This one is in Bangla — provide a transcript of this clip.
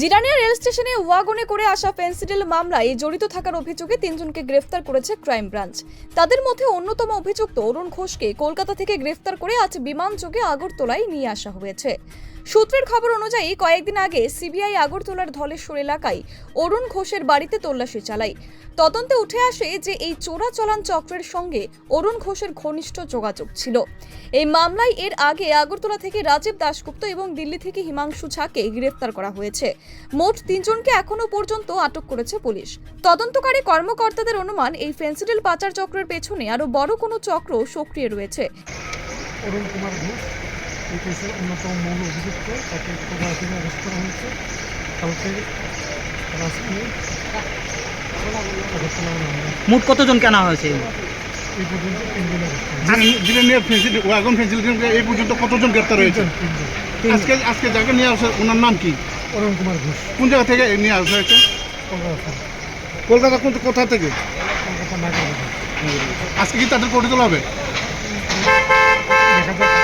জিরানিয়া রেল স্টেশনে ওয়াগনে করে আসা ফেন্সিডিল মামলায় জড়িত থাকার অভিযোগে তিনজনকে গ্রেফতার করেছে ক্রাইম ব্রাঞ্চ। তাদের মধ্যে অন্যতম অভিযুক্ত অরুণ ঘোষকে কলকাতা থেকে গ্রেফতার করে আজ বিমান যোগে আগরতলায় নিয়ে আসা হয়েছে। সূত্রের খবর অনুযায়ী, কয়েকদিন আগে সিবিআই আগরতলার ধলেশ্বর এলাকায় অরুণ ঘোষের বাড়িতে তল্লাশি চালায়। তদন্তে উঠে আসে যে, এই চোরাচালান চক্রের সঙ্গে অরুণ ঘোষের ঘনিষ্ঠ যোগাযোগ ছিল। এই মামলায় এর আগে আগরতলা থেকে রাজীব দাশগুপ্ত এবং দিল্লি থেকে হিমাংশু ঝাকে গ্রেফতার করা হয়েছে। মোট তিনজনকে এখনও পর্যন্ত আটক করেছে পুলিশ। তদন্তকারী কর্মকর্তাদের অনুমান, এই ফেন্সিডিল পাচার চক্রের পেছনে আরও বড় কোনো চক্র সক্রিয় রয়েছে। এই কেসের অন্যতম মূল অভিযুক্ত তাকে থেকে অ্যারেস্ট করা হয়েছে। কালকে মোট কতজন কেনা হয়েছে? এই পর্যন্ত তিনজন অ্যারেস্ট ফেন্সিল ওয়াগন ফেন্সিল এই পর্যন্ত কতজন গ্রেপ্তার হয়েছে? আজকে আজকে যাকে নিয়ে আসা ওনার নাম কি? অরুণ কুমার ঘোষ। কোন জায়গা থেকে নিয়ে আসা হয়েছে? কলকাতা। কলকাতা কোন কোথা থেকে? কলকাতা আজকে কি তাদের কোর্টে তোলা হবে? দেখা যাক।